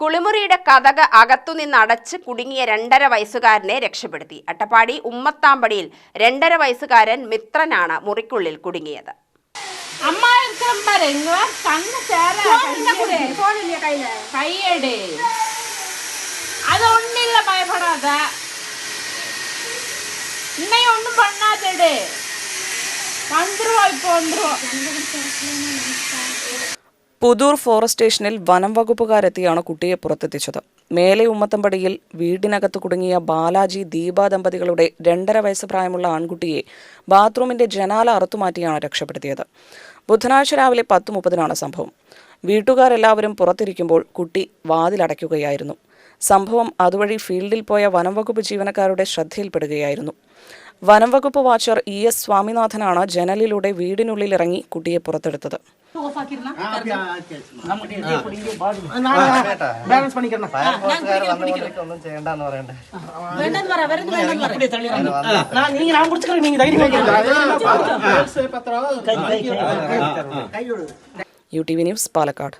കുളിമുറിയുടെ കഥക് അകത്തുനിന്ന് അടച്ച് കുടുങ്ങിയ രണ്ടര വയസ്സുകാരനെ രക്ഷപ്പെടുത്തി അട്ടപ്പാടി ഉമ്മത്താമ്പടിയിൽ രണ്ടര വയസ്സുകാരൻ മിത്രനാണ് മുറിക്കുള്ളിൽ കുടുങ്ങിയത് அம்மா இருக்கிற பாரு இங்க வா, கண்ணு சேர கையெடு அது ஒண்ணு இல்ல பயப்படாத இன்னையும் ஒண்ணும் பண்ணாதடு வந்துருவோம் இப்போ வந்துருவோம் പുതൂർ ഫോറസ്റ്റ് സ്റ്റേഷനിൽ വനം വകുപ്പുകാരെത്തിയാണ് കുട്ടിയെ പുറത്തെത്തിച്ചത്. മേലെ ഉമ്മത്തമ്പടിയിൽ വീടിനകത്ത് കുടുങ്ങിയ ബാലാജി ദീപ ദമ്പതികളുടെ രണ്ടര വയസ്സ് പ്രായമുള്ള ആൺകുട്ടിയെ ബാത്റൂമിന്റെ ജനാല അറുത്തുമാറ്റിയാണ് രക്ഷപ്പെടുത്തിയത്. ബുധനാഴ്ച രാവിലെ പത്ത് മുപ്പതിനാണ് സംഭവം. വീട്ടുകാരെല്ലാവരും പുറത്തിരിക്കുമ്പോൾ കുട്ടി വാതിലടയ്ക്കുകയായിരുന്നു. സംഭവം അതുവഴി ഫീൽഡിൽ പോയ വനംവകുപ്പ് ജീവനക്കാരുടെ ശ്രദ്ധയിൽപ്പെടുകയായിരുന്നു. വനം വകുപ്പ് വാച്ചർ ഇ എസ് സ്വാമിനാഥനാണ് ജനലിലൂടെ വീടിനുള്ളിലിറങ്ങി കുട്ടിയെ പുറത്തെടുത്തത് U T V news Palakkad